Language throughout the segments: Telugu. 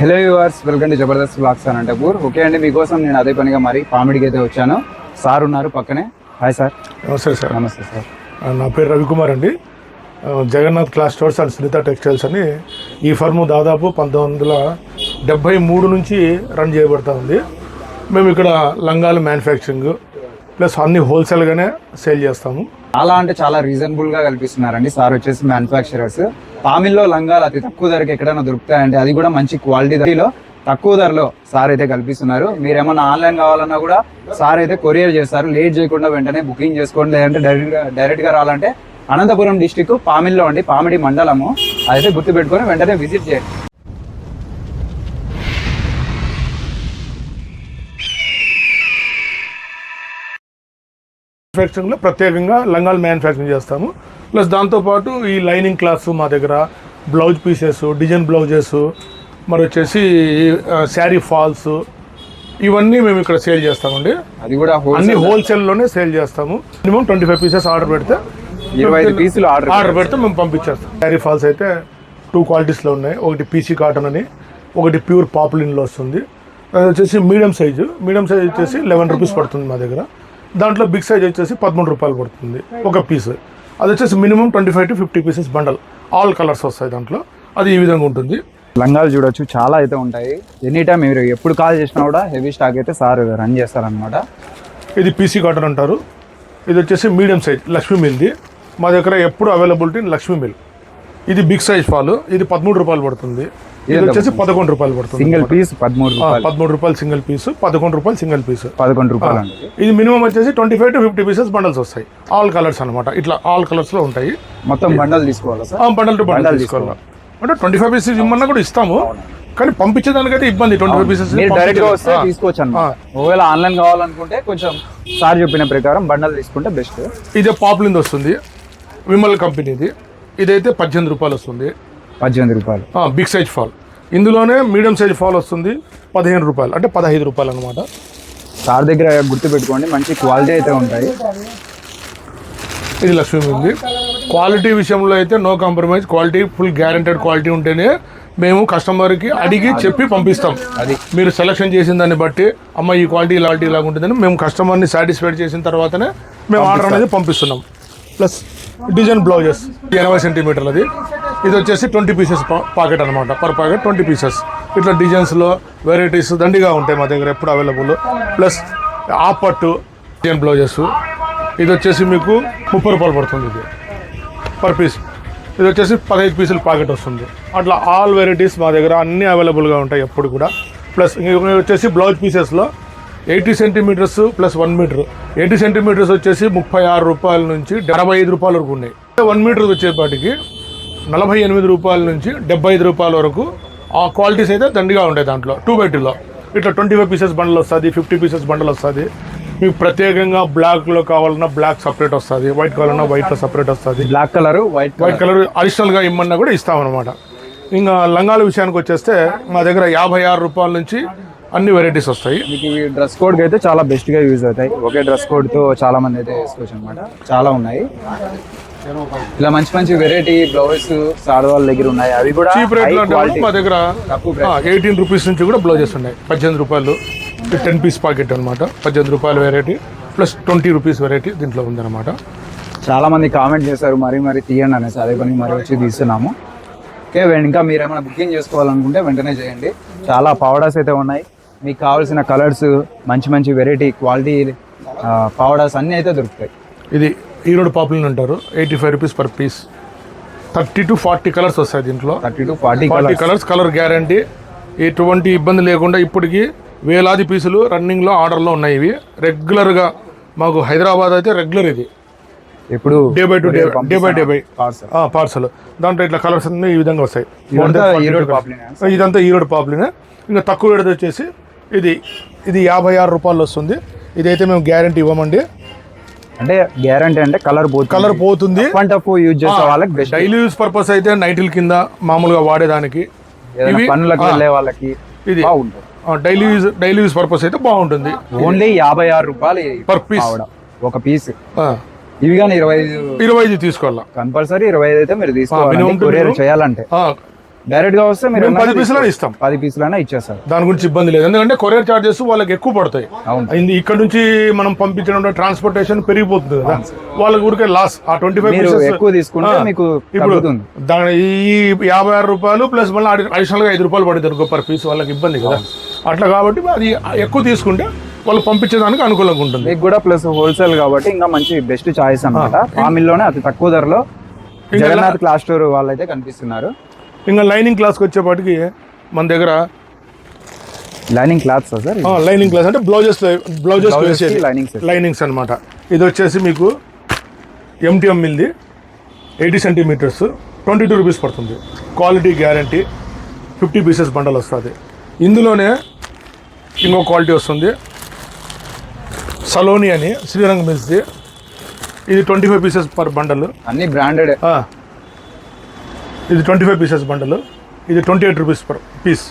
Hello viewers welcome to Jabardast blogs Anantapur okay అండి మీకోసం నేను అదే పనిగా మరి పామిడికి అయితే వచ్చాను. సార్ ఉన్నారు పక్కనే. హాయ్ సార్ నమస్తే సార్ నమస్తే సార్ నా పేరు రవికుమార్ అండి. Jagannath cloth stores and Sunitha textiles అని ఈ ఫర్మ్ దాదాపు పంతొమ్మిది వందల డెబ్బై మూడు నుంచి రన్ చేయబడతా ఉంది. మేము ఇక్కడ లంగాలు మ్యానుఫ్యాక్చరింగ్ ప్లస్ అన్ని హోల్సేల్గానే సేల్ చేస్తాము. చాలా అంటే చాలా రీజనబుల్గా కల్పిస్తున్నారండి. సార్ వచ్చేసి మ్యానుఫ్యాక్చరర్స్ పామిల్లో లంగాలు అతి తక్కువ ధరకి ఎక్కడైనా దొరుకుతాయండి అది కూడా మంచి క్వాలిటీలో తక్కువ ధరలో సార్ అయితే కల్పిస్తున్నారు. మీరు ఏమన్నా ఆన్లైన్ కావాలన్నా కూడా సార్ అయితే కొరియర్ చేస్తారు. లేట్ చేయకుండా వెంటనే బుకింగ్ చేసుకోండి. లేదంటే డైరెక్ట్ డైరెక్ట్గా డైరెక్ట్గా రావాలంటే అనంతపురం డిస్టిక్ పామిల్లో అండి పామిడి మండలము. అయితే గుర్తుపెట్టుకొని వెంటనే విజిట్ చేయండి. మ్యానుఫ్యాక్చరింగ్లో ప్రత్యేకంగా లంగాలు మ్యానుఫ్యాక్చరింగ్ చేస్తాము. ప్లస్ దాంతోపాటు ఈ లైనింగ్ క్లాస్ మా దగ్గర బ్లౌజ్ పీసెస్ డిజైన్ బ్లౌజెస్ మరి వచ్చేసి శారీ ఫాల్స్ ఇవన్నీ మేము ఇక్కడ సేల్ చేస్తామండి. అది కూడా అన్ని హోల్సేల్ హోల్సేల్లోనే సేల్ చేస్తాము. Minimum twenty five pieces order పెడితే ఇరవై ఐదు పీసులు ఆర్డర్ ఆర్డర్ పెడితే. మేము పంపించేస్తాం. శారీ ఫాల్స్ అయితే టూ క్వాలిటీస్లో ఉన్నాయి. ఒకటి పీసీ కాటన్ అని ఒకటి ప్యూర్ పాపులిన్లో వస్తుంది. అది వచ్చేసి మీడియం సైజు మీడియం సైజ్ వచ్చేసి లెవెన్ రూపీస్ పడుతుంది మా దగ్గర. దాంట్లో బిగ్ సైజ్ వచ్చేసి పదమూడు రూపాయలు పడుతుంది ఒక పీస్ అది వచ్చేసి minimum twenty five to fifty pieces bundle all colours వస్తాయి దాంట్లో. అది ఈ విధంగా ఉంటుంది. లంగాలు చూడొచ్చు చాలా అయితే ఉంటాయి. ఎనీ టైం మీరు ఎప్పుడు కాల్ చేసినా కూడా హెవీ స్టాక్ అయితే సార్ రన్ చేస్తారనమాట ఇది పీసీ కాటన్ అంటారు. ఇది వచ్చేసి మీడియం సైజ్ లక్ష్మీ మిల్ది మా దగ్గర ఎప్పుడు అవైలబిలిటీ లక్ష్మీ మిల్ ఇది బిగ్ సైజ్ ఫాల్ ఇది పదమూడు రూపాయలు పడుతుంది. ఇది వచ్చేసి పదకొండు రూపాయలు పడుతుంది సింగిల్ పీస్ పదమూడు పదమూడు రూపాయలు సింగిల్ పీస్ పదకొండు రూపాయలు సింగిల్ పీస్. పదకొండు రూపాయలు ఇది మినిమం వచ్చేసి twenty five to fifty pieces bundles వస్తాయి. ఆల్ కలర్స్ అనమాట ఇట్లా ఆల్ కలర్స్లో ఉంటాయి. మొత్తం బండల్ తీసుకోవాలా బండల్ టు బండల్ తీసుకోవాలి. అంటే ట్వంటీ ఫైవ్ పీసెస్ ఇమ్మన్నా కూడా ఇస్తాము. కానీ పంపించేదానికైతే ఇబ్బంది ట్వంటీ ఫైవ్ పీసెస్ డైరెక్ట్గా వస్తే తీసుకోవచ్చు ఒకవేళ ఆన్లైన్ కావాలనుకుంటే కొంచెం సార్ చెప్పిన ప్రకారం బండల్ తీసుకుంటే బెస్ట్. ఇదే పాపులింది వస్తుంది. విమల్ కంపెనీది. ఇదైతే పద్దెనిమిది రూపాయలు వస్తుంది. పద్దెనిమిది రూపాయలు. బిగ్ సైజ్ ఫాల్ ఇందులోనే మీడియం సైజ్ ఫాల్ వస్తుంది పదిహేను రూపాయలు. అంటే పదహైదు రూపాయలు అనమాట సార్ దగ్గర గుర్తు పెట్టుకోండి మంచి క్వాలిటీ అయితే ఉంటాయి. ఇది లక్ష్మీ ఉంది. క్వాలిటీ విషయంలో అయితే no compromise quality full guaranteed quality ఉంటేనే మేము కస్టమర్కి అడిగి చెప్పి పంపిస్తాం. అది. మీరు సెలెక్షన్ చేసిన దాన్ని బట్టి అమ్మ ఈ క్వాలిటీ ఇలాంటి ఇలాగ ఉంటుందని మేము కస్టమర్ని సాటిస్ఫైడ్ చేసిన తర్వాతనే మేము ఆర్డర్ అనేది పంపిస్తున్నాం. Plus design blouses. ఎనభై సెంటీమీటర్లది ఇది వచ్చేసి ట్వంటీ పీసెస్ పాకెట్ అనమాట పర్ పాకెట్ ట్వంటీ పీసెస్. ఇట్లా డిజైన్స్లో వెరైటీస్ దండిగా ఉంటాయి మా దగ్గర ఎప్పుడు అవైలబుల్. ప్లస్ ఆ పట్టు డిజైన్ బ్లౌజెస్. ఇది వచ్చేసి మీకు ముప్పై రూపాయలు పడుతుంది ఇది. Per piece. ఇది వచ్చేసి పదహైదు పీసులు ప్యాకెట్ వస్తుంది. అట్లా ఆల్ వెరైటీస్ మా దగ్గర అన్నీ అవైలబుల్గా ఉంటాయి ఎప్పుడు కూడా. ప్లస్ వచ్చేసి blouse పీసెస్లో eighty centimetres plus one metre. Eighty centimetres వచ్చేసి ముప్పై ఆరు రూపాయల నుంచి అరవై ఐదు రూపాయల వరకు ఉన్నాయి. వన్ మీటర్ వచ్చేపాటికి నలభై ఎనిమిది రూపాయల నుంచి డెబ్బై ఐదు రూపాయల వరకు ఆ క్వాలిటీస్ అయితే దండిగా ఉంటాయి దాంట్లో. టూ బై టూలో ఇట్లా ట్వంటీ ఫైవ్ పీసెస్ బండల్ వస్తుంది ఫిఫ్టీ పీసెస్ బండల్ వస్తుంది. మీకు ప్రత్యేకంగా బ్లాక్లో కావాలన్నా బ్లాక్ సపరేట్ వస్తుంది వైట్ కావాలన్నా వైట్లో సపరేట్ వస్తుంది. Black colour white white colour అడిషనల్గా ఇమ్మన్నా కూడా ఇస్తామన్నమాట. ఇంకా లంగాల విషయానికి వచ్చేస్తే మా దగ్గర యాభై ఆరు రూపాయల నుంచి అన్ని వెరైటీస్ వస్తాయి. మీకు ఇవి డ్రెస్ కోడ్ అయితే చాలా బెస్ట్గా యూజ్ అవుతాయి. ఒకే డ్రెస్ కోడ్తో చాలా మంది అయితే వేసుకోవచ్చు అనమాట చాలా ఉన్నాయి. ఇలా మంచి మంచి వెరైటీ బ్లౌజ్ ఆడవాళ్ళ దగ్గర ఉన్నాయి. అవి కూడా చీప్ రేట్లో quality. మా దగ్గర. ఎయిటీన్ రూపీస్ నుంచి కూడా బ్లౌజెస్ ఉన్నాయి. పద్దెనిమిది రూపాయలు టెన్ పీస్ ప్యాకెట్ అనమాట పద్దెనిమిది రూపాయల variety plus twenty rupees variety దీంట్లో ఉందన్నమాట. చాలా మంది కామెంట్ చేశారు మరీ మరీ తీయండి అనేసి. అదే పని మరీ వచ్చి తీస్తున్నాము. ఓకే ఇంకా మీరు ఏమైనా బుకింగ్ చేసుకోవాలనుకుంటే వెంటనే చేయండి. చాలా పౌడర్స్ అయితే ఉన్నాయి. మీకు కావాల్సిన కలర్స్ మంచి మంచి వెరైటీ క్వాలిటీ పౌడర్స్ అన్నీ అయితే దొరుకుతాయి. ఇది ఈరోడు పాపులర్ అంటారు. Eighty five rupees per piece thirty to forty colours వస్తాయి దీంట్లో. Thirty to forty forty colours colour guarantee ఎటువంటి ఇబ్బంది లేకుండా ఇప్పటికి వేలాది పీసులు రన్నింగ్లో ఆర్డర్లో ఉన్నాయి ఇవి. రెగ్యులర్గా మాకు హైదరాబాద్ అయితే రెగ్యులర్ ఇది. ఇప్పుడు day by to day day by day by parcel parcel దాంట్లో ఇట్లా కలర్స్ అన్ని ఈ విధంగా వస్తాయి. ఇదంతా 142 ఈరోడ్. పాపులర్ ఇదంతా ఈరోడ్ పాపులనే ఇంకా తక్కువ రేట్ వచ్చేసి ఇది ఇది యాభై ఆరు రూపాయలు వస్తుంది. ఇదైతే మేము గ్యారంటీ ఇవ్వమండి. అంటే గ్యారంటీ అంటే కలర్ పోతుంది. కలర్ పోతుంది. వన్ టఫ్ యూజ్ చేసే వాళ్ళకి డైలీ యూస్ పర్పస్ అయితే నైటిల్ కింద మామూలుగా వాడేదానికి. పనులకు. వెళ్ళే వాళ్ళకి ఇది. బాగుంటుంది. Daily use daily use purpose అయితే బాగుంటుంది. ఓన్లీ యాభై ఆరు రూపాయలు పర్ పీస్. ఒక పీస్. ఇవి కానీ ఇరవై ఐదు ఇరవై ఐదు తీసుకోవాలా? కంపల్సరీ ఇరవై ఐదు అయితే మీరు తీసుకోవాలి కొరియర్. చేయాలంటే. డైరెక్ట్గా వస్తే మీరు మేము పది పీసులని ఇస్తాం. పది పీసులైనా ఇచ్చేస్తారు. దాని గురించి ఇబ్బంది లేదు. ఎందుకంటే కొరియర్ చార్జెస్ వాళ్ళకి ఎక్కువ పడతాయి. అవును. ఇక్కడ నుంచి మనం పంపించడం ట్రాన్స్పోర్టేషన్ పెరిగిపోతుంది కదా. వాళ్ళకి ఊరికే లాస్ ఆ ట్వంటీ ఫైవ్ ఎక్కువ తీసుకుంటే మీకు ఇప్పుడు దాని ఈ యాభై ఆరు రూపాయలు ప్లస్ మళ్ళీ అడిషనల్గా ఐదు రూపాయలు పడుతుంది అనుకో పర్ పీస్ వాళ్ళకి ఇబ్బంది కదా. అట్లా కాబట్టి అది ఎక్కువ తీసుకుంటే వాళ్ళు పంపించేదానికి అనుకూలంగా ఉంటుంది. మీకు కూడా ప్లస్ హోల్సేల్ కాబట్టి ఇంకా మంచి బెస్ట్ చాయిస్ అన్నమాట. పామిల్లోనే అతి తక్కువ ధరలో జగన్నాథ్ క్లాస్ స్టోర్ వాళ్ళైతే కనిపిస్తున్నారు. ఇంకా లైనింగ్ క్లాస్కి వచ్చేపాటికి మన దగ్గర lining cloths sir? Lining cloth అంటే బ్లౌజెస్ బ్లౌజెస్ వేసేది. వేసేది. లైనింగ్స్ అన్నమాట. ఇది వచ్చేసి మీకు MTM మిల్ది eighty centimetres twenty two rupees పడుతుంది. Quality guarantee fifty pieces bundle వస్తుంది. ఇందులోనే ఇంకో క్వాలిటీ వస్తుంది. సలోని అని శ్రీరంగ మిల్స్ది. ఇది twenty five pieces per bundle. అన్ని బ్రాండెడ్ ఇది ట్వంటీ ఫైవ్ పీసెస్ బండల్ ఇది twenty eight rupees per piece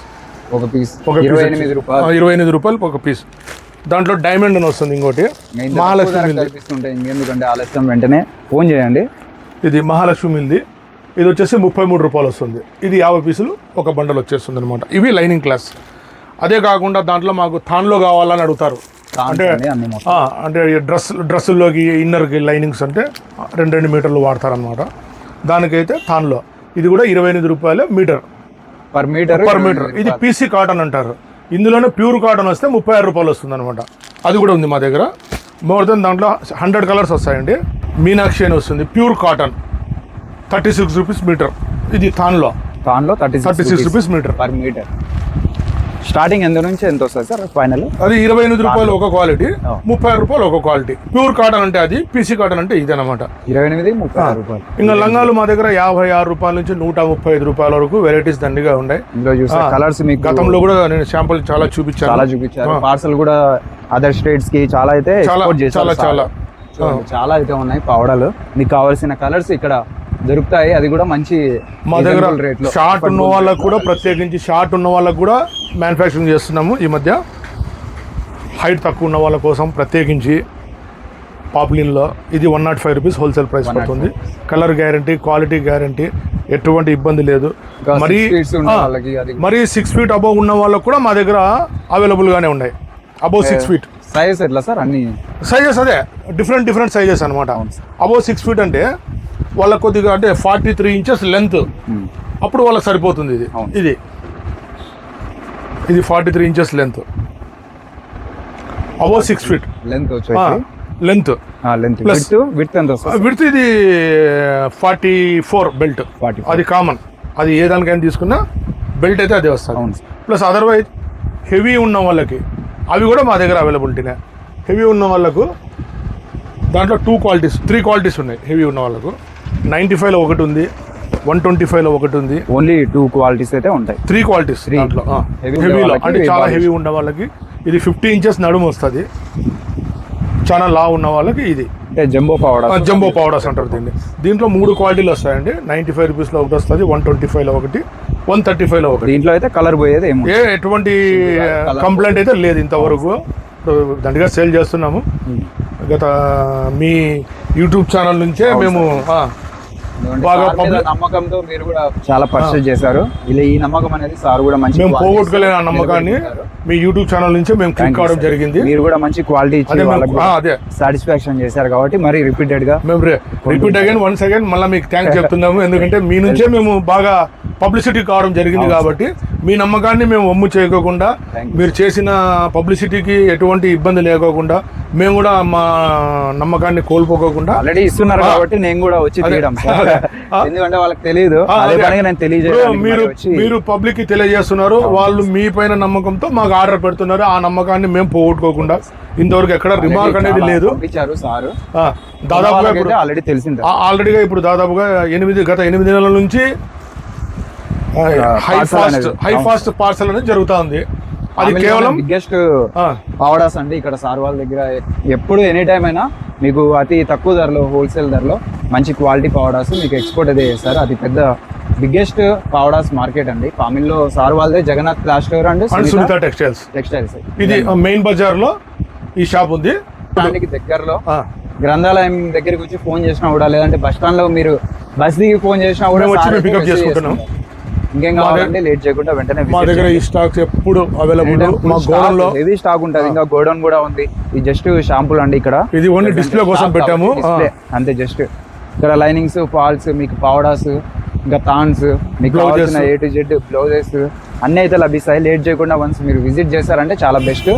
ఒక పీస్ ఒక ఇరవై ఎనిమిది రూపాయలు. ఇరవై ఎనిమిది రూపాయలు ఒక పీస్ దాంట్లో డైమండ్ అని వస్తుంది ఇంకోటి. మహాలక్ష్మి ఇంకెందుకంటే ఆలస్యం వెంటనే ఫోన్ చేయండి. ఇది మహాలక్ష్మి మిల్ది. ఇది వచ్చేసి ముప్పై మూడు రూపాయలు వస్తుంది. ఇది యాభై పీసులు ఒక బండల్ వచ్చేస్తుంది అనమాట ఇవి లైనింగ్ క్లాస్ అదే కాకుండా దాంట్లో మాకు థాన్లో కావాలని అడుగుతారు. అంటే అంటే డ్రెస్ డ్రెస్సుల్లోకి ఇన్నర్కి లైనింగ్స్ అంటే రెండు రెండు మీటర్లు వాడతారనమాట దానికైతే థాన్లో. ఇది కూడా ఇరవై ఎనిమిది రూపాయలు metre. Per metre per metre ఇది పీసీ కాటన్ అంటారు. ఇందులోనే ప్యూర్ కాటన్ వస్తే ముప్పై ఆరు రూపాయలు వస్తుంది అనమాట అది కూడా ఉంది మా దగ్గర. మోర్ దెన్ దాంట్లో హండ్రెడ్ కలర్స్ వస్తాయండి. మీనాక్షి అని వస్తుంది. Pure cotton thirty six rupees metre ఇది థాన్లో దానిలో thirty thirty six rupees metre per metre starting ఎంత నుంచి ఎంత వస్తుంది సార్ ఫైనల్? అది ఇరవై ఎనిమిది రూపాయలు ఒక క్వాలిటీ. ముప్పై రూపాయలు ఒక క్వాలిటీ. ప్యూర్ కాటన్ అంటే అది పీసీ కాటన్ అంటే ఇది అనమాట ఇరవై ఎనిమిది ముప్పై ఆరు రూపాయలు. ఇంకా లంగాలు మా దగ్గర యాభై ఆరు రూపాయల నుంచి నూట ముప్పై ఐదు రూపాయల వరకు వెరైటీస్ దండిగా ఉన్నాయి. కలర్స్ మీకు గతంలో కూడా నేను శాంపుల్ చాలా చూపించాను. చాలా చూపించారు. పార్సల్ కూడా అదర్ స్టేట్స్కి చాలా అయితే చాలా, చాలా. చాలా. అయితే ఉన్నాయి పౌడర్లు మీకు కావాల్సిన కలర్స్ ఇక్కడ దొరుకుతాయి. అది కూడా మంచి మా దగ్గర షార్ట్ ఉన్న వాళ్ళకు కూడా ప్రత్యేకించి షార్ట్ ఉన్న వాళ్ళకు కూడా మ్యానుఫ్యాక్చరింగ్ చేస్తున్నాము ఈ మధ్య. హైట్ తక్కువ ఉన్న వాళ్ళ కోసం ప్రత్యేకించి పాపులిన్లో ఇది one nought five rupees wholesale price పడుతుంది. కలర్ గ్యారంటీ క్వాలిటీ గ్యారంటీ ఎటువంటి ఇబ్బంది లేదు. మరి మరి సిక్స్ ఫీట్ అబౌవ్ ఉన్న వాళ్ళకు కూడా మా దగ్గర అవైలబుల్గానే ఉన్నాయి. అబౌవ్ సిక్స్ ఫీట్ సైజ్ ఎట్లా సార్? అన్ని సైజెస్ అదే. డిఫరెంట్ డిఫరెంట్ సైజెస్ అనమాట అబౌవ్ సిక్స్ ఫీట్ అంటే వాళ్ళకి కొద్దిగా అంటే ఫార్టీ త్రీ ఇంచెస్ లెంత్ అప్పుడు వాళ్ళకి సరిపోతుంది ఇది. ఇది. ఇది forty three inches length above six feet. Length length length Plus- width width ఎంత విడ్త్ ఇది ఫార్టీ ఫోర్ బెల్ట్. 44. అది కామన్. అది ఏ దానికైనా తీసుకున్నా బెల్ట్ అయితే అదే వస్తుంది. ప్లస్ అదర్వైజ్ హెవీ ఉన్న వాళ్ళకి అవి కూడా మా దగ్గర అవైలబిలిటీనే. హెవీ ఉన్న వాళ్ళకు దాంట్లో టూ క్వాలిటీస్ త్రీ క్వాలిటీస్ ఉన్నాయి. హెవీ ఉన్న వాళ్ళకు. నైంటీ ఫైవ్లో ఒకటి ఉంది. వన్ ట్వంటీ ఫైవ్లో ఒకటి ఉంది. ఓన్లీ టూ క్వాలిటీస్ అయితే ఉంటాయి. త్రీ క్వాలిటీస్ దాంట్లో. హెవీలో అంటే చాలా. హెవీ ఉన్న వాళ్ళకి ఇది ఫిఫ్టీ ఇంచెస్ నడుము వస్తుంది. చాలా లా ఉన్న వాళ్ళకి ఇది. Jumbo powder. జంబో పౌడర్స్ అంటారు దీన్ని. దీంట్లో మూడు క్వాలిటీలు వస్తాయండి. నైంటీ ఫైవ్ రూపీస్లో ఒకటి వస్తుంది వన్ ట్వంటీ ఫైవ్లో ఒకటి వన్ థర్టీ ఫైవ్లో ఒకటి. దీంట్లో అయితే కలర్ పోయేది ఏ ఎటువంటి కంప్లైంట్ అయితే లేదు ఇంతవరకు. దండిగా సేల్ చేస్తున్నాము. గత మీ యూట్యూబ్ ఛానల్ నుంచే మేము బాగా నమ్మకంతో మీరు కూడా చాలా పర్చేజ్ చేశారు. ఇలా ఈ నమ్మకం అనేది సార్ కూడా మంచి మేము పోగొట్టుకోలేని ఆ నమ్మకాన్ని. మీ యూట్యూబ్ ఛానల్ నుంచే మేము క్లిక్ sir. జరిగింది. మీరు కూడా మంచి క్వాలిటీ ఇచ్చి అదే సాటిస్ఫాక్షన్ చేశారు కాబట్టి మరి రిపీటెడ్గా మేము రిపీట్ అగైన్ వన్స్ అగైన్ మళ్ళీ మీకు థ్యాంక్స్ చెప్తున్నాము. ఎందుకంటే మీ నుంచే మేము బాగా పబ్లిసిటీ కావడం జరిగింది కాబట్టి మీ నమ్మకాన్ని మేము ఒమ్ము చేయకోకుండా. మీరు చేసిన పబ్లిసిటీకి ఎటువంటి ఇబ్బంది లేకోకుండా మేము కూడా మా నమ్మకాన్ని కోల్పోకోకుండా ఆల్రెడీ ఇస్తున్నారు కాబట్టి నేను కూడా వచ్చి. తీయడం. ఎందుకంటే వాళ్ళకి తెలియదు మీరు మరి పబ్లిక్కి తెలియజేస్తున్నారు వాళ్ళు మీ పైన నమ్మకంతో మాకు ఆర్డర్ పెడుతున్నారు. ఆ నమ్మకాన్ని మేము పోగొట్టుకోకుండా ఇంతవరకు ఎక్కడ రిమార్క్ అనేది లేదు. సార్. దాదాపుగా ఇప్పుడు ఆల్రెడీ తెలిసింది. ఆల్రెడీగా ఇప్పుడు దాదాపుగా ఎనిమిది గత ఎనిమిది నెలల నుంచి high fast. High. Fast parcel అనేది జరుగుతా ఉంది. అది కేవలం బిగ్గెస్ట్ పౌడర్స్ అండి ఇక్కడ సార్ వాళ్ళ దగ్గర. ఎప్పుడు ఎనీ టైం అయినా మీకు అతి తక్కువ ధరలో హోల్సేల్ ధరలో మంచి క్వాలిటీ పౌడర్స్ మీకు ఎక్స్పోర్ట్ అయితే చేస్తారు. అది పెద్ద బిగ్గెస్ట్ పౌడర్స్ మార్కెట్ అండి. పామిల్లో సార్ వాళ్ళదే Jagannath cloth store and Sunitha textiles textiles ఇది మెయిన్ బజార్లో ఈ షాప్ ఉంది. దానికి దగ్గరలో. గ్రంథాలయం దగ్గరికి వచ్చి ఫోన్ చేసినా కూడా లేదంటే బస్ స్టాండ్లో మీరు బస్ దిగి ఫోన్ చేసినా కూడా పికప్ చేసుకుంటున్నాం. ఇంకేం కావాలంటే లేట్ చేయకుండా వెంటనే మా దగ్గర ఈ స్టాక్స్ ఎప్పుడు అవైలబుల్ మా గోడౌన్లో హెవీ స్టాక్ ఉంటుంది. ఇంకా గోడౌన్ కూడా ఉంది. ఇది జస్ట్ షాంపూలు అండి ఇక్కడ. ఇది ఓన్లీ డిస్ప్లే కోసం పెట్టాము. అంతే జస్ట్ ఇక్కడ లైనింగ్స్ ఫాల్స్ మీకు పౌడర్స్ ఇంకా థాన్స్ మీకు. కావాల్సిన ఏ టు జెడ్ బ్లౌజెస్ అన్నీ అయితే లభిస్తాయి. లేట్ చేయకుండా వన్స్ మీరు విజిట్ చేశారంటే చాలా బెస్ట్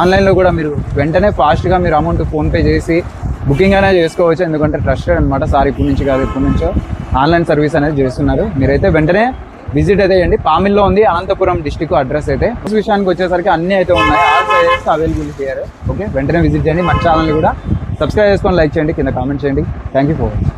ఆన్లైన్లో కూడా మీరు వెంటనే ఫాస్ట్గా మీరు అమౌంట్ ఫోన్పే చేసి బుకింగ్ అనేది చేసుకోవచ్చు. ఎందుకంటే ట్రస్టెడ్ అనమాట సార్ ఇప్పటి నుంచి కాదు ఇప్పటి నుంచో ఆన్లైన్ సర్వీస్ అనేది చేస్తున్నారు. మీరైతే వెంటనే విజిట్ అయితే చేయండి. పామిల్లో ఉంది అనంతపురం డిస్టిక్ అడ్రస్ అయితే. విషయానికి వచ్చేసరికి అన్ని అయితే ఉన్నాయి. ఆల్ సైజెస్ అవైలబిలిటీ ఓకే వెంటనే విజిట్ చేయండి. మన ఛానల్ కూడా సబ్స్క్రైబ్ చేసుకొని లైక్ చేయండి. కింద కామెంట్ చేయండి. Thank you for watching